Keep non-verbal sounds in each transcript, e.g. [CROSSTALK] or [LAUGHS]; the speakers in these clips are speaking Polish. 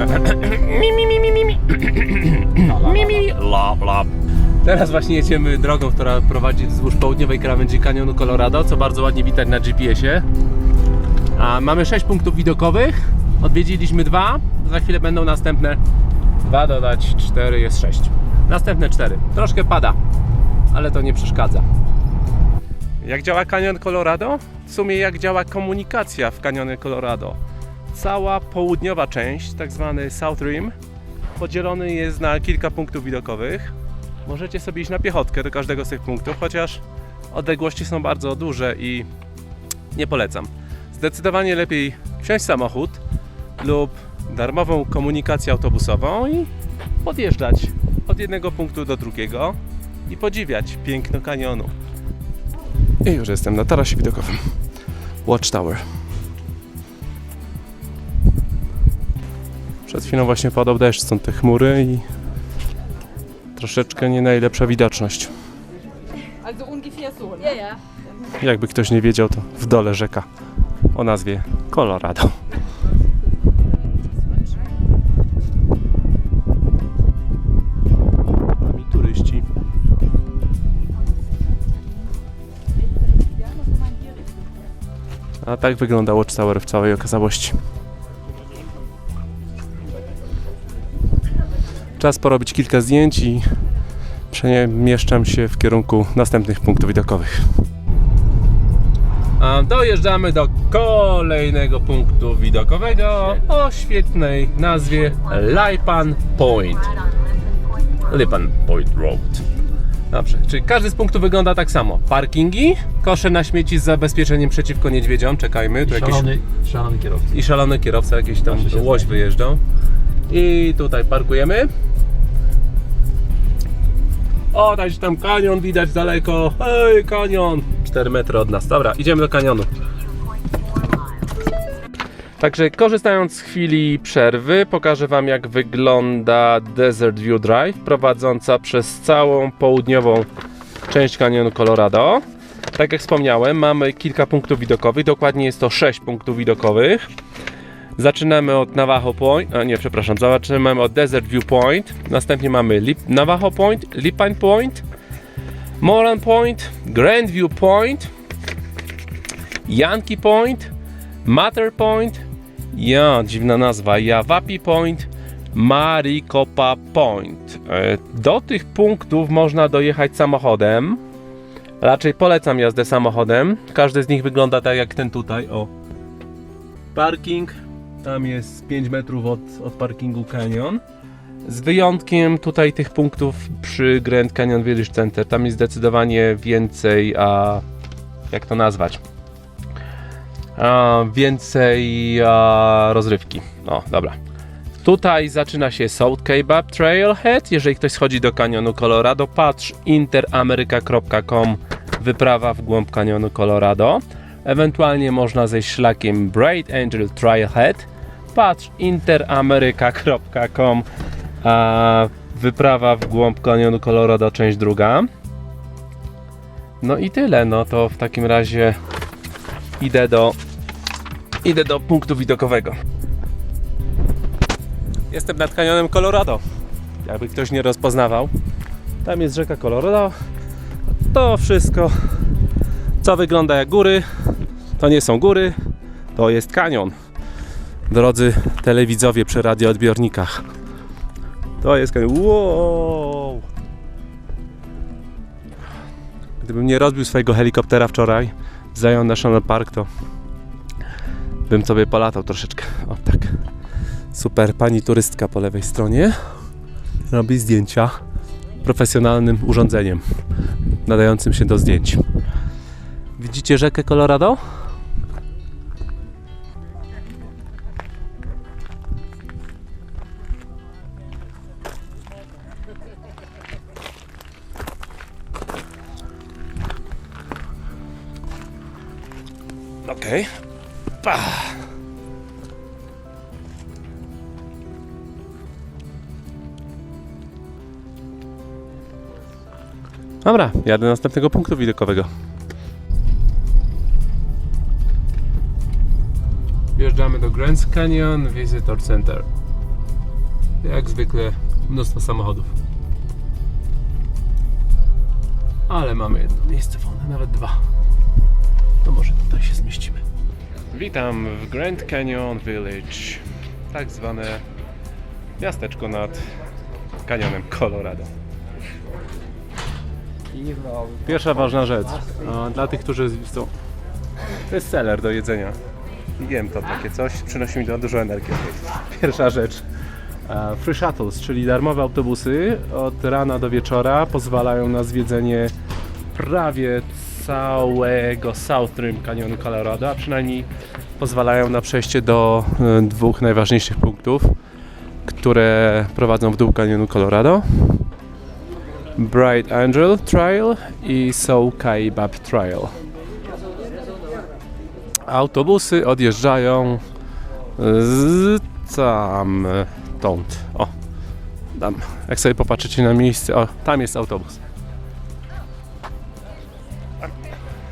Mi, mi, mi, mi, mi, mi. [COUGHS] Mi, mi, lop, lop. Teraz właśnie jedziemy drogą, która prowadzi wzdłuż południowej krawędzi kanionu Colorado, co bardzo ładnie widać na GPS-ie. A mamy 6 punktów widokowych. Odwiedziliśmy dwa. Za chwilę będą następne. Dwa dodać 4 jest 6. Następne 4. Troszkę pada, ale to nie przeszkadza. Jak działa kanion Colorado? W sumie jak działa komunikacja w kanionie Colorado? Cała południowa część, tak zwany South Rim, podzielony jest na kilka punktów widokowych. Możecie sobie iść na piechotkę do każdego z tych punktów, chociaż odległości są bardzo duże i nie polecam. Zdecydowanie lepiej wsiąść samochód lub darmową komunikację autobusową i podjeżdżać od jednego punktu do drugiego i podziwiać piękno kanionu. I już jestem na tarasie widokowym. Watchtower. Przed chwilą właśnie padał deszcz, są te chmury i troszeczkę nie najlepsza widoczność. Also ungefähr so, ne? Ja, ja. Jakby ktoś nie wiedział, to w dole rzeka o nazwie Colorado. Nami turyści. A tak wygląda Watchtower w całej okazałości. Czas porobić kilka zdjęć i przemieszczam się w kierunku następnych punktów widokowych. A dojeżdżamy do kolejnego punktu widokowego o świetnej nazwie Lipan Point. Lipan Point Road. Dobrze, czyli każdy z punktów wygląda tak samo. Parkingi, kosze na śmieci z zabezpieczeniem przeciwko niedźwiedziom, czekajmy, tu jakiś Szalony, szalony kierowca. i szalony kierowca, jakiś tam łoś zdaje. wyjeżdżał. I tutaj parkujemy. O, tam, tam kanion widać daleko. Hej, kanion! 4 metry od nas. Dobra, idziemy do kanionu. Także korzystając z chwili przerwy, pokażę Wam jak wygląda Desert View Drive prowadząca przez całą południową część kanionu Colorado. Tak jak wspomniałem, mamy kilka punktów widokowych, dokładnie jest to 6 punktów widokowych. Zaczynamy od Navajo Point, a nie, przepraszam, zaczynamy od Desert View Point, następnie mamy Lip, Navajo Point, Lipine Point, Moran Point, Grand View Point, Yankee Point, Matter Point, ja, dziwna nazwa, Yavapi Point, Maricopa Point. E, Do tych punktów można dojechać samochodem. Raczej polecam jazdę samochodem. Każdy z nich wygląda tak jak ten tutaj, o. Parking, tam jest 5 metrów od, od parkingu Canyon. Z wyjątkiem tutaj tych punktów przy Grand Canyon Village Center. Tam jest zdecydowanie więcej, a jak to nazwać? A, więcej a, rozrywki. No, dobra. Tutaj zaczyna się South Kebab Trailhead. Jeżeli ktoś schodzi do kanionu Colorado, patrz interameryka.com wyprawa w głąb kanionu Colorado. Ewentualnie można zejść szlakiem Bright Angel Trailhead. Patrz interameryka.com wyprawa w głąb kanionu Colorado, część druga. No i tyle. No to w takim razie idę do idę do punktu widokowego. Jestem nad kanionem Colorado. Jakby ktoś nie rozpoznawał. Tam jest rzeka Colorado. To wszystko, co wygląda jak góry, to nie są góry, to jest kanion. Drodzy telewidzowie przy radioodbiornikach. To jest kanion. Wow! Gdybym nie rozbił swojego helikoptera wczoraj, zajął National Park, to bym sobie polatał troszeczkę. O tak. Super pani turystka po lewej stronie robi zdjęcia profesjonalnym urządzeniem nadającym się do zdjęć. Widzicie rzekę Colorado? Okej. Pah. Dobra, jadę do następnego punktu widokowego. Wjeżdżamy do Grand Canyon Visitor Center. Jak zwykle mnóstwo samochodów. Ale mamy jedno miejsce wolne, nawet dwa. To może tutaj się zmieścimy. Witam w Grand Canyon Village, tak zwane miasteczko nad kanionem Colorado. Pierwsza ważna rzecz a, dla tych, którzy są. To jest seller do jedzenia. Jem to takie coś, przynosi mi to dużo energii. Pierwsza rzecz. e, Free shuttles, czyli darmowe autobusy od rana do wieczora pozwalają na zwiedzenie prawie całego South Rim Canyonu Colorado, a przynajmniej pozwalają na przejście do e, dwóch najważniejszych punktów, które prowadzą w dół Canyonu Colorado. Bright Angel Trail i Soul Kaibab Trail. Autobusy odjeżdżają z tam, stąd. O, tam. Jak sobie popatrzycie na miejsce, o, tam jest autobus.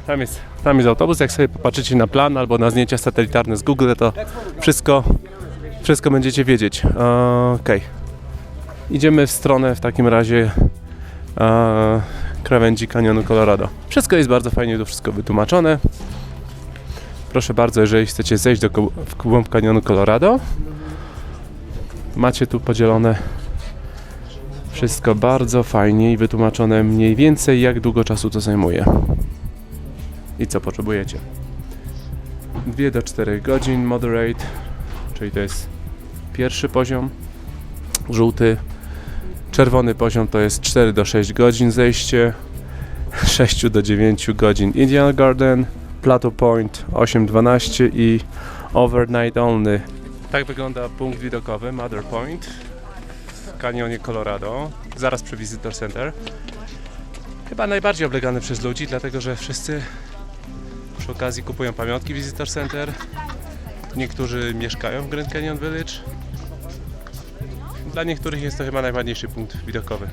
Tam jest, tam jest autobus. Jak sobie popatrzycie na plan albo na zdjęcia satelitarne z Google, to wszystko, wszystko będziecie wiedzieć. Okej. Idziemy w stronę w takim razie e, krawędzi kanionu Colorado. Wszystko jest bardzo fajnie, to wszystko wytłumaczone. Proszę bardzo, jeżeli chcecie zejść do, w głąb kanionu Colorado, macie tu podzielone wszystko bardzo fajnie i wytłumaczone mniej więcej jak długo czasu to zajmuje i co potrzebujecie. 2 do 4 godzin moderate, czyli to jest pierwszy poziom, żółty, czerwony poziom to jest 4 do 6 godzin zejście, [LAUGHS] 6 do 9 godzin Indian Garden, Plateau Point 8-12 i Overnight Only. Tak wygląda punkt widokowy Mother Point w kanionie Colorado, zaraz przy Visitor Center. Chyba najbardziej oblegany przez ludzi, dlatego że wszyscy przy okazji kupują pamiątki Visitor Center. Niektórzy mieszkają w Grand Canyon Village. Dla niektórych jest to chyba najładniejszy punkt widokowy.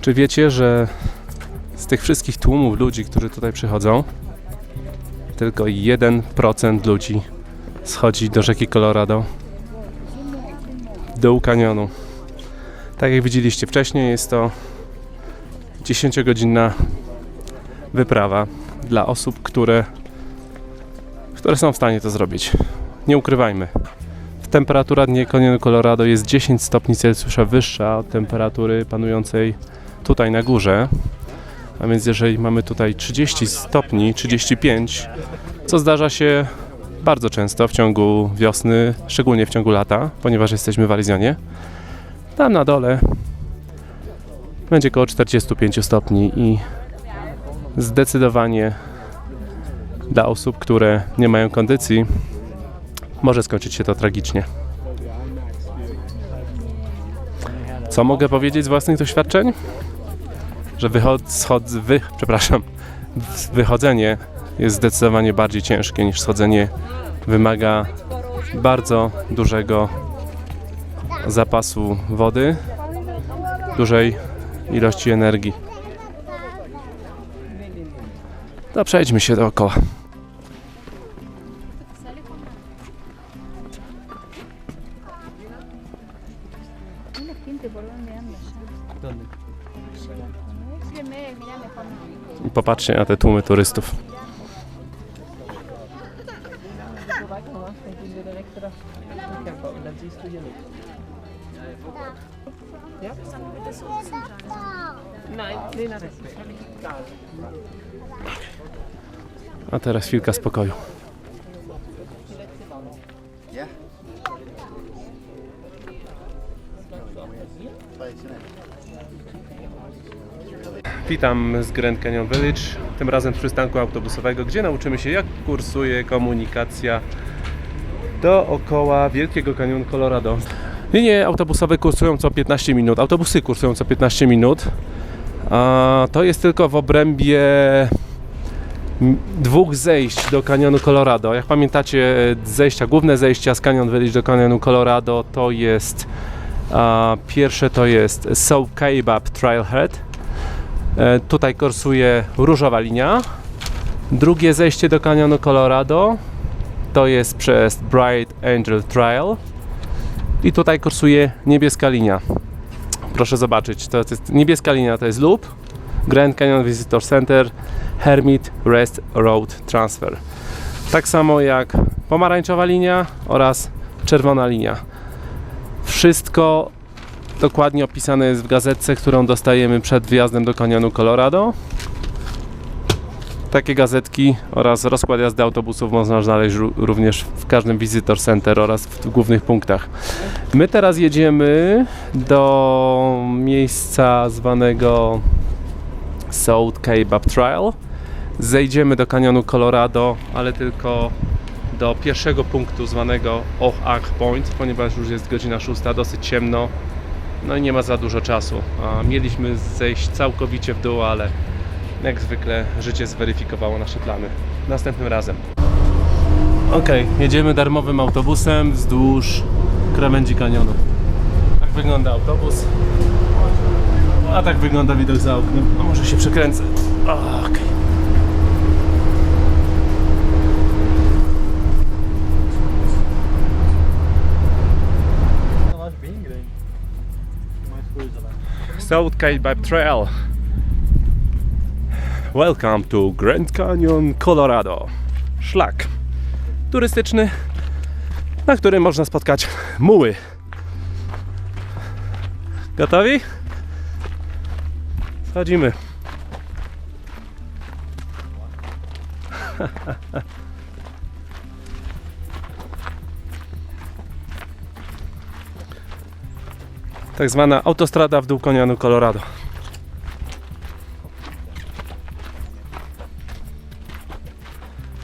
Czy wiecie, że z tych wszystkich tłumów ludzi, którzy tutaj przychodzą, tylko 1% ludzi schodzi do rzeki Colorado, dół kanionu. Tak jak widzieliście wcześniej, jest to 10-godzinna wyprawa dla osób, które, które są w stanie to zrobić. Nie ukrywajmy. Temperatura dnie kanionu Colorado jest 10 stopni Celsjusza wyższa od temperatury panującej tutaj na górze. A więc jeżeli mamy tutaj 30 stopni, 35, co zdarza się bardzo często w ciągu wiosny, szczególnie w ciągu lata, ponieważ jesteśmy w Arizonie, tam na dole będzie około 45 stopni i zdecydowanie dla osób, które nie mają kondycji, może skończyć się to tragicznie. Co mogę powiedzieć z własnych doświadczeń? Że wychod, schod, wy, przepraszam, wychodzenie jest zdecydowanie bardziej ciężkie niż schodzenie. Wymaga bardzo dużego zapasu wody, dużej ilości energii. To przejdźmy się dookoła. I popatrzcie na te tłumy turystów. A teraz chwilka spokoju. Witam z Grand Canyon Village, tym razem przystanku autobusowego, gdzie nauczymy się jak kursuje komunikacja dookoła Wielkiego Kanionu Colorado. Linie autobusowe kursują co 15 minut, autobusy kursują co 15 minut. A to jest tylko w obrębie dwóch zejść do kanionu Colorado. Jak pamiętacie, zejścia, główne zejścia z Canyon Village do kanionu Colorado to jest a, pierwsze to jest Soul Kaibab Trailhead. E, tutaj kursuje różowa linia. Drugie zejście do kanionu Colorado to jest przez Bright Angel Trail. I tutaj kursuje niebieska linia. Proszę zobaczyć, to jest niebieska linia to jest loop, Grand Canyon Visitor Center, Hermit Rest Road Transfer. Tak samo jak pomarańczowa linia oraz czerwona linia. Wszystko dokładnie opisane jest w gazetce, którą dostajemy przed wjazdem do kanionu Colorado. Takie gazetki oraz rozkład jazdy autobusów można znaleźć ró- również w każdym Visitor Center oraz w głównych punktach. My teraz jedziemy do miejsca zwanego South Kaibab Trail. Zejdziemy do kanionu Colorado, ale tylko do pierwszego punktu zwanego Oh Ach Point, ponieważ już jest godzina 6, dosyć ciemno, no i nie ma za dużo czasu. Mieliśmy zejść całkowicie w dół, ale jak zwykle życie zweryfikowało nasze plany. Następnym razem. Ok, jedziemy darmowym autobusem wzdłuż krawędzi kanionu. Tak wygląda autobus. A tak wygląda widok za oknem. A może się przekręcę. Okej. Annars South Kaibab Trail. Welcome to Grand Canyon, Colorado. Szlak turystyczny, na którym można spotkać muły. Gotowi? Schodzimy. [LAUGHS] Tak zwana autostrada w dół konianu Colorado.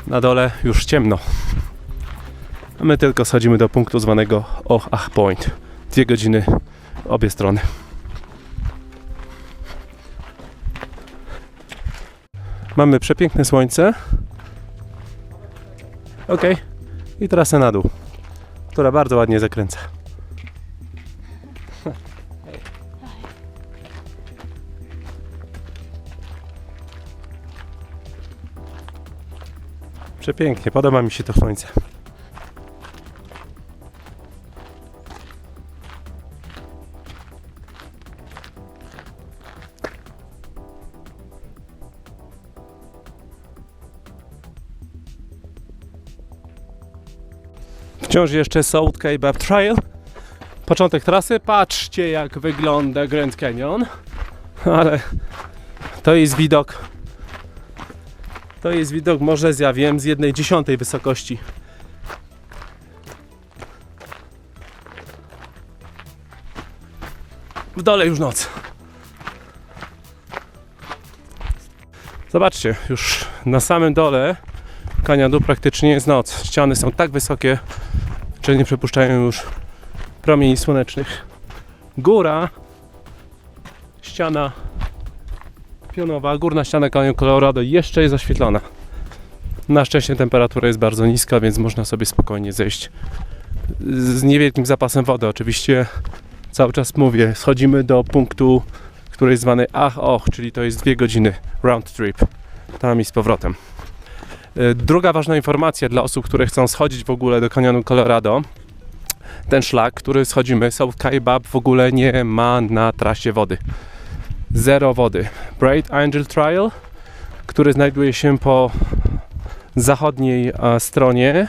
Na dole już ciemno. A my tylko schodzimy do punktu zwanego Oh Ach Point. Dwie godziny obie strony. Mamy przepiękne słońce. Ok. I trasę na dół, która bardzo ładnie zakręca. Przepięknie, podoba mi się to słońce. Wciąż jeszcze South Kaibab Trail. Początek trasy. Patrzcie jak wygląda Grand Canyon. Ale to jest widok to jest widok Morzezja, wiem, z jednej dziesiątej wysokości. W dole już noc. Zobaczcie, już na samym dole kanionu praktycznie jest noc. Ściany są tak wysokie, że nie przepuszczają już promieni słonecznych. Góra, ściana pionowa, górna ściana kanionu Colorado jeszcze jest oświetlona. Na szczęście temperatura jest bardzo niska, więc można sobie spokojnie zejść z niewielkim zapasem wody. Oczywiście cały czas mówię, schodzimy do punktu, który jest zwany Ach Och, czyli to jest dwie godziny round trip. Tam i z powrotem. E, Druga ważna informacja dla osób, które chcą schodzić w ogóle do kanionu Colorado. Ten szlak, który schodzimy, South Kaibab w ogóle nie ma na trasie wody zero wody. Bright Angel Trail, który znajduje się po zachodniej e, stronie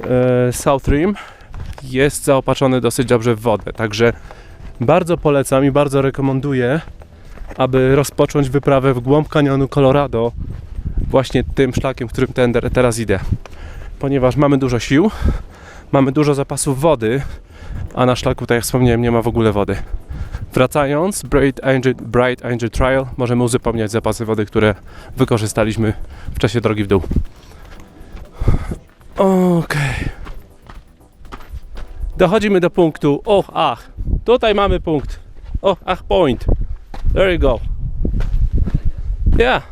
e, South Rim, jest zaopatrzony dosyć dobrze w wodę. Także bardzo polecam i bardzo rekomenduję, aby rozpocząć wyprawę w głąb kanionu Colorado właśnie tym szlakiem, którym teraz idę. Ponieważ mamy dużo sił, mamy dużo zapasów wody, a na szlaku, tak jak wspomniałem, nie ma w ogóle wody. Wracając, Bright Angel, Bright Angel Trial możemy uzupełniać zapasy wody, które wykorzystaliśmy w czasie drogi w dół. Okej. Dochodzimy do punktu Och Ach. Tutaj mamy punkt Och Ach Point. There you go. Yeah.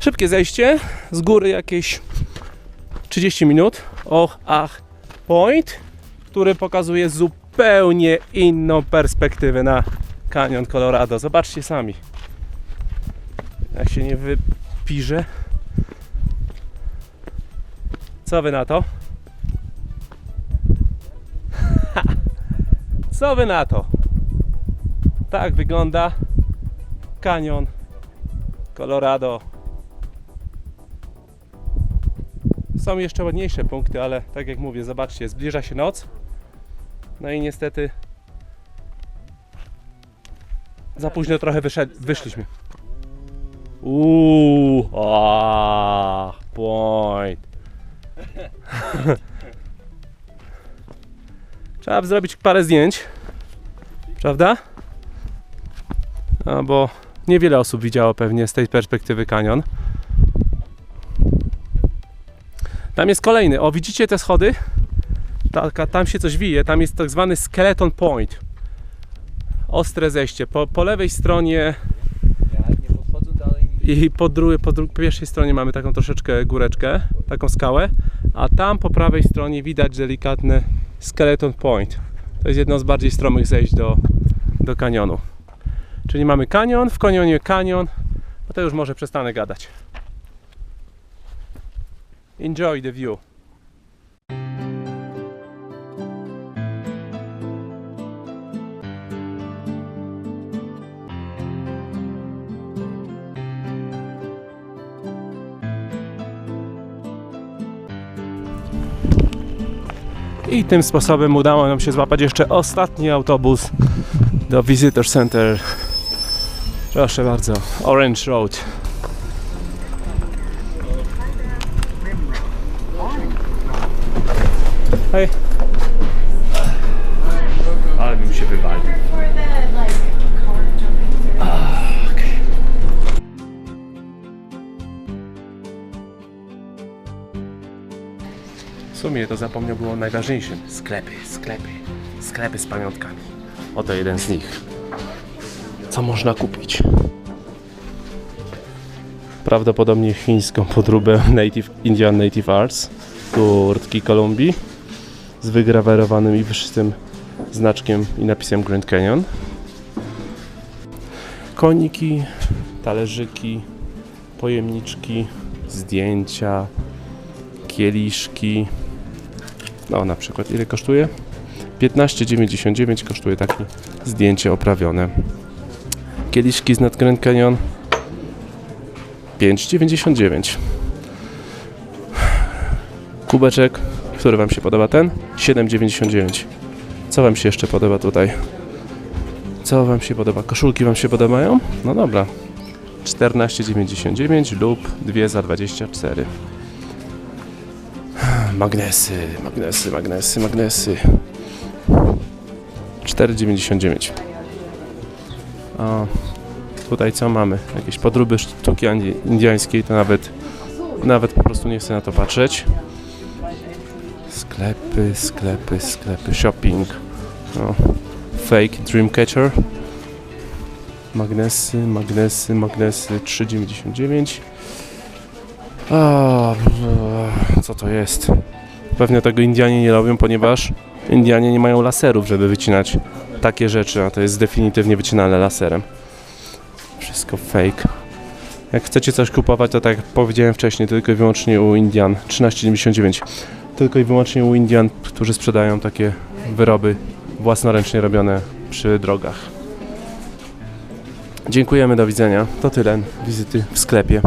Szybkie zejście. Z góry jakieś 30 minut. Och Ach Point który pokazuje zupełnie inną perspektywę na kanion Colorado. Zobaczcie sami. Jak się nie wypiże. Co wy na to? [LAUGHS] Co wy na to? Tak wygląda kanion Colorado. Są jeszcze ładniejsze punkty, ale tak jak mówię, zobaczcie, zbliża się noc. No i niestety za późno trochę wyszliśmy. Uuu, a, point. [LAUGHS] Trzeba zrobić parę zdjęć, prawda? No bo niewiele osób widziało pewnie z tej perspektywy kanion. Tam jest kolejny. O, widzicie te schody? Taka, tam się coś wije. Tam jest tak zwany skeleton point. Ostre zejście. Po, po lewej stronie i po, drugiej, po, dru- po pierwszej stronie mamy taką troszeczkę góreczkę, taką skałę, a tam po prawej stronie widać delikatny skeleton point. To jest jedno z bardziej stromych zejść do, do kanionu. Czyli mamy kanion, w kanionie kanion, a to już może przestanę gadać. Enjoy the view. I tym sposobem udało nam się złapać jeszcze ostatni autobus do Visitor Center. Proszę bardzo, Orange Road. Hej. Sumie to zapomniał było najważniejszym. Sklepy, sklepy, sklepy z pamiątkami. Oto jeden z nich. Co można kupić? Prawdopodobnie chińską podróbę [LAUGHS] Native, Indian Native Arts, kurtki Kolumbii z wygrawerowanym i wyszystym znaczkiem i napisem Grand Canyon. Koniki, talerzyki, pojemniczki, zdjęcia, kieliszki. No na przykład ile kosztuje? 15,99 kosztuje takie zdjęcie oprawione. Kieliszki z nad Grand Canyon 5,99 Kubeczek, który Wam się podoba ten? 7,99 Co Wam się jeszcze podoba tutaj? Co Wam się podoba? Koszulki Wam się podobają? No dobra 14,99 lub 2 za 24 Magnesy, magnesy, magnesy, magnesy. 4,99. A tutaj co mamy? Jakieś podróby sztuki indiańskiej, to nawet nawet po prostu nie chcę na to patrzeć. Sklepy, sklepy, sklepy, shopping. Fake Dreamcatcher. Magnesy, magnesy, magnesy 3,99. A, co to jest? Pewnie tego Indianie nie robią, ponieważ Indianie nie mają laserów, żeby wycinać takie rzeczy, a to jest definitywnie wycinane laserem. Wszystko fake. Jak chcecie coś kupować, to tak jak powiedziałem wcześniej, tylko i wyłącznie u Indian 13,99. Tylko i wyłącznie u Indian, którzy sprzedają takie wyroby własnoręcznie robione przy drogach. Dziękujemy, do widzenia. To tyle wizyty w sklepie.